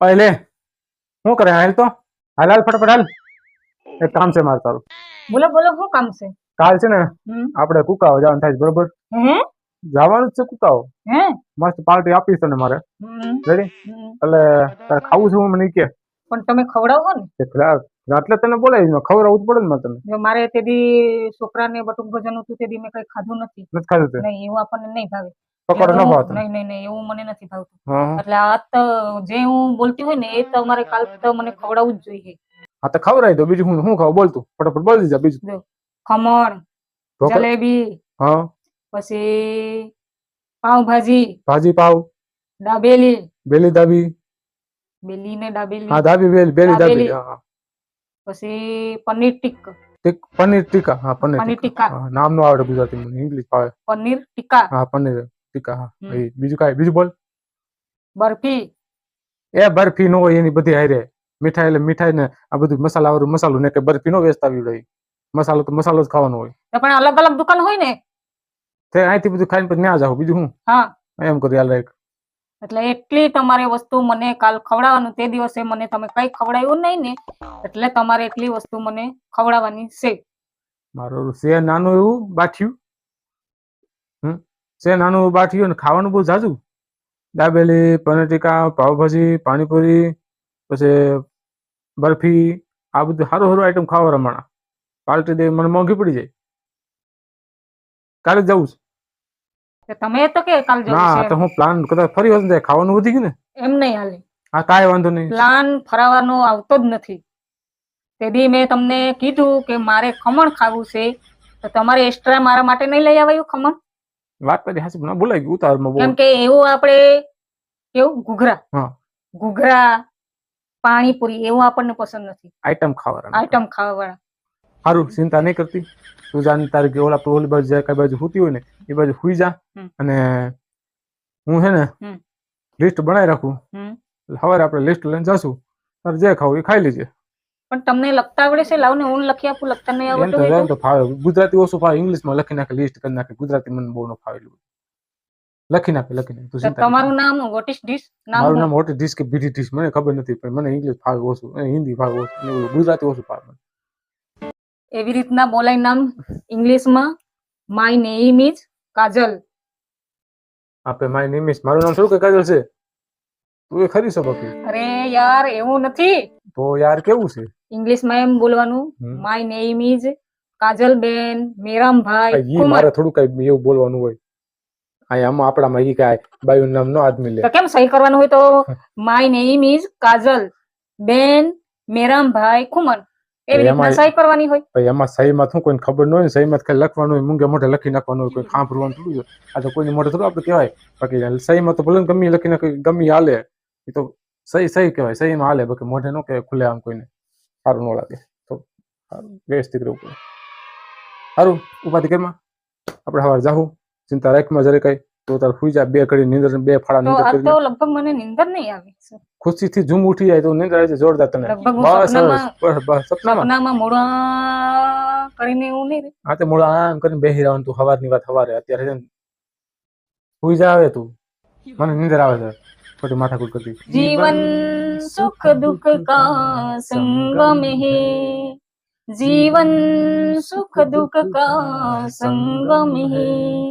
પહેલે શું કરે? હાલ તો? હાલ હાલ ફટાફટ હાલ. એક કામ છે મારે તારું. બોલો બોલો શું કામ છે? કાલ છે ને આપડે આપણે કુકાઓ જવાનું થાય છે બરોબર? જવાનું જ છે કુકાઓ. હે? મસ્ત પાર્ટી આપીશ તને મારે. રેડી એટલે તારે ખાવું છે મને કે. પણ તમે ખવડાવો ને. એટલે તને બોલાવી મેં ખવડાવવું જ પડે ને તને. મારે તે દી છોકરાને બટુક ભોજન હતું તે દી મેં કઈ ખાધું નથી. નથી ખાધું નહીં એવું આપણને નહીં ભાવે. પકોડો ન એવું- ભાવ તને નહીં નહીં નહીં એવું મને નથી ભાવતું. હા. હા. એટલે આ તો જે હું બોલતી હોય ને એ તમારે કાલ તો મને ખવડાવવું જ જોઈએ. હા તો ખવડાવી દો બીજું હું શું ખાવ બોલતું ફટાફટ બોલી દીધા બીજું. ખમણ ઢોકળા? જલેબી હા. પછી પાવભાજી ભાજી પાવ દાબેલી. બેલી દાબી? બેલી ને દાબેલી. હા દાબી બેલી બેલી દાબી. દાબેલી. હા હા. પછી પનીર ટિક્ક. ટીક- પનીર ટીકા હા પનીર પનીર ટીકા ટીકા હા, નામ નો આવડે ગુજરાતી મને ઇંગ્લિશ ફાવે. પનીર ટિક્કા. હા પનીર. ટીકા બીજું કાંઈ બીજું બોલ. બરફી. એ બરફી નો હોય એની બધી હારે. મીઠાઈ એટલે મીઠાઈ ને આ બધું મસાલા વાળું મસાલું ને કે બરફી નો વેચતા આવી હોય. મસાલો તો મસાલો જ ખાવાનો હોય. પણ અલગ અલગ દુકાન હોય ને? તે અહીંથી બધું ખાઈને પછી ત્યાં જાવ બીજું હું હા. એમ કરી આલે એટલે એટલી તમારે વસ્તુ મને કાલ ખવડાવવાનું તે દિવસે મને તમે કઈ ખવડાવ્યું નહીં ને એટલે તમારે એટલી વસ્તુ મને ખવડાવવાની છે. મારું છે નાનું એવું બાઠિયું. છે નાનું બાઠિયું ને ખાવાનું બહુ ઝાઝું દાબેલી પનીર ટીકા પાવભાજી પાણીપુરી પછી બરફી આ બધું સારું સારું આઈટમ ખાવા રમાણા. પાર્ટી દે મને મોંઘી પડી જાય. કાલે જવું છે. તમે તો કે કાલ ના તો હું પ્લાન કદાચ ફરી વખત જાય ખાવાનું વધી ગયું ને. એમ નહીં હાલે. હા કાંઈ વાંધો નહીં. પ્લાન ફરાવાનો આવતો જ નથી. તેથી મેં તમને કીધું કે મારે ખમણ ખાવું છે. તો તમારે એક્સ્ટ્રા મારા માટે નહીં લઈ આવ્યું ખમણ? વાત કરી હાસી ના બોલાઈ ગયું ઉતાવળમાં કેમ બહુ કે એવું આપણે કેવું ઘૂઘરા. હા. ઘૂઘરા પાણીપુરી એવું આપણને પસંદ નથી. આઈટમ ખાવાના. આઈટમ ખાવાના સારું ચિંતા નહીં કરતી. તું જાણ તારે કે ઓલા ઓલી બાજુ જાય કઈ બાજુ હોતી હોય ને એ બાજુ હુઈ જા. અને હું હે ને લિસ્ટ બનાવી રાખું. સવારે આપણે લિસ્ટ લઈને જશું. તારે જે ખાવું એ ખાઈ લેજે. પણ તમને લખતા આવડે છે? લાવ ને હું લખી આપું લખતા નહીં આવડતું તો એમ તો? તો ફાવે. ગુજરાતી ઓછું ફાવે. ઇંગ્લિશમાં લખી નાખે લિસ્ટ કરી નાખે. ગુજરાતી મને બહુ ન ફાવે. લખી નાખે લખી નાખે. તમારું નામ વોટ ઇઝ ધીસ નામ મારું નામ વોટ ઇઝ ડીશ કે બીડી ડીશ મને ખબર નથી પણ મને ઇંગ્લિશ ફાવે ઓછું. હિન્દી ફાવે ઓછું. ગુજરાતી ઓછું ફાવે. એવી રીતના બોલાય નામ ઇંગ્લિશમાં માય નેમ ઇઝ કાજલ આપે માય નેમ ઇઝ મારું નામ શું કે કાજલ છે? તું એ ખરી છો અરે યાર એવું નથી. તો યાર કેવું છે? ઇંગ્લિશમાં એમ બોલવાનું માય નેમ ઇઝ કાજલ બેન મેરામભાઈ મારે થોડું કઈ એવું બોલવાનું હોય. અહીંયા આમાં આપણામાં એ કાંઈ બાયું નામ નો આદમી લે. કેમ સહી કરવાનું હોય તો? માય નેમ ઇઝ કાજલ બેન મેરામભાઈ ખુમન એવી રીતના સહી કરવાની હોય? પછી એમાં સહીમાં શું કોઈને ખબર ન હોય ને સહીમાં ખાલી લખવાનું હોય મૂંગે મોઢે લખી નાખવાનું હોય કોઈ ખાંભરવાનું થોડું. આ તો કોઈને મોઢે થોડું આપણે કહેવાય. બાકી સહીમાં તો ભલે ગમે લખી નાખે ગમે હાલે. એ તો સહી સહી કહેવાય સહીમાં હાલે બાકી મોઢે ન કહેવાય ખુલે આમ કોઈને. સારું ન લાગે. તો વ્યવસ્થિત રહેવું પડે. સારું ઉપાધિ કેમાં આપણે સવારે જાહું. ચિંતા રાખમાં જરે કઈ. તો તાર સુઈ જા બે કડી નીંદર બે ફાળા નીંદર કરી તો લગભગ મને નીંદર નહીં આવી ખુશી ખુશીથી ઝૂમ ઉઠી જાય તો નીંદર આવે છે જોરદાર તને. હું બસ સપનામાં- બસ બસ સપનામાં. સપનામાં મોડા કરીને એવું નહીં. હા તે મોડા આમ કરીને બેહી રહેવાનું તું સવારની વાત સવારે અત્યારે સુઈ જા આવે તું. મને નીંદર આવે છે. छोटे माथा कुट कर जीवन सुख दुख का संगम है। जीवन सुख दुख का संगम है।